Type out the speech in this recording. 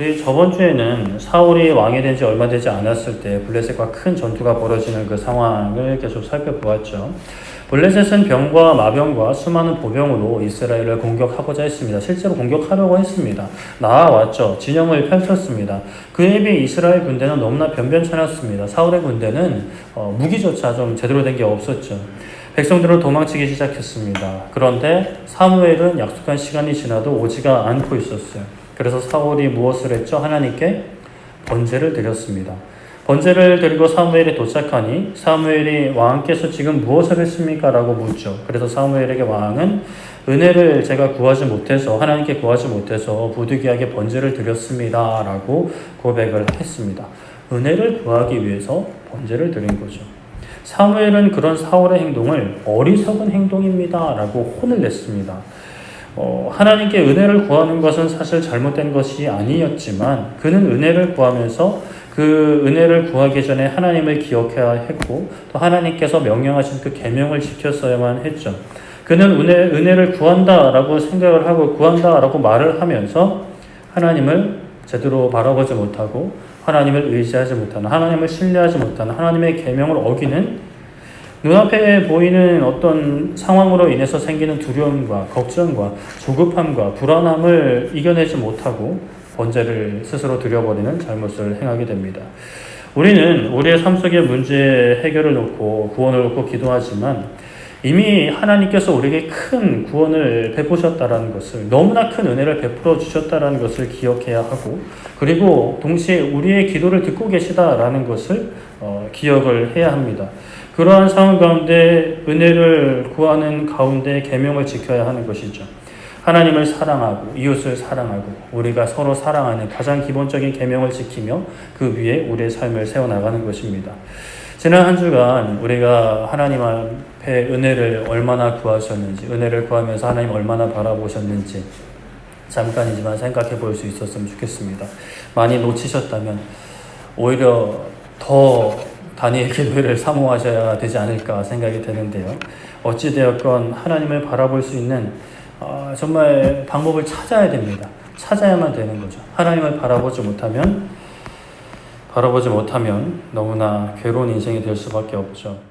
우리 저번 주에는 사울이 왕이 된 지 얼마 되지 않았을 때 블레셋과 큰 전투가 벌어지는 그 상황을 계속 살펴보았죠. 블레셋은 병과 마병과 수많은 보병으로 이스라엘을 공격하고자 했습니다. 실제로 공격하려고 했습니다. 나아왔죠. 진영을 펼쳤습니다. 그에 비해 이스라엘 군대는 너무나 변변찮았습니다. 사울의 군대는 어, 무기조차 좀 제대로 된 게 없었죠. 백성들은 도망치기 시작했습니다. 그런데 사무엘은 약속한 시간이 지나도 오지가 않고 있었어요. 그래서 사울이 무엇을 했죠? 하나님께 번제를 드렸습니다. 번제를 드리고 사무엘이 도착하니 사무엘이 왕께서 지금 무엇을 했습니까? 라고 묻죠. 그래서 사무엘에게 왕은 은혜를 제가 구하지 못해서 하나님께 구하지 못해서 부득이하게 번제를 드렸습니다. 라고 고백을 했습니다. 은혜를 구하기 위해서 번제를 드린 거죠. 사무엘은 그런 사울의 행동을 어리석은 행동입니다. 라고 혼을 냈습니다. 어, 하나님께 은혜를 구하는 것은 사실 잘못된 것이 아니었지만 그는 은혜를 구하면서 그 은혜를 구하기 전에 하나님을 기억해야 했고 또 하나님께서 명령하신 그 계명을 지켰어야만 했죠. 그는 은혜, 은혜를 구한다라고 생각을 하고 구한다라고 말을 하면서 하나님을 제대로 바라보지 못하고 하나님을 의지하지 못하는 하나님을 신뢰하지 못하는 하나님의 계명을 어기는 눈앞에 보이는 어떤 상황으로 인해서 생기는 두려움과 걱정과 조급함과 불안함을 이겨내지 못하고 번제를 스스로 드려버리는 잘못을 행하게 됩니다. 우리는 우리의 삶 속의 문제 해결을 놓고 구원을 놓고 기도하지만 이미 하나님께서 우리에게 큰 구원을 베푸셨다라는 것을 너무나 큰 은혜를 베풀어 주셨다라는 것을 기억해야 하고 그리고 동시에 우리의 기도를 듣고 계시다라는 것을 어, 기억을 해야 합니다. 그러한 상황 가운데 은혜를 구하는 가운데 계명을 지켜야 하는 것이죠. 하나님을 사랑하고 이웃을 사랑하고 우리가 서로 사랑하는 가장 기본적인 계명을 지키며 그 위에 우리의 삶을 세워 나가는 것입니다. 지난 한 주간 우리가 하나님 앞에 은혜를 얼마나 구하셨는지, 은혜를 구하면서 하나님 얼마나 바라보셨는지 잠깐이지만 생각해 볼 수 있었으면 좋겠습니다. 많이 놓치셨다면 오히려 더 다니엘 기도회를 사모하셔야 되지 않을까 생각이 되는데요. 어찌되었건 하나님을 바라볼 수 있는 어, 정말 방법을 찾아야 됩니다. 찾아야만 되는 거죠. 하나님을 바라보지 못하면 바라보지 못하면 너무나 괴로운 인생이 될 수밖에 없죠.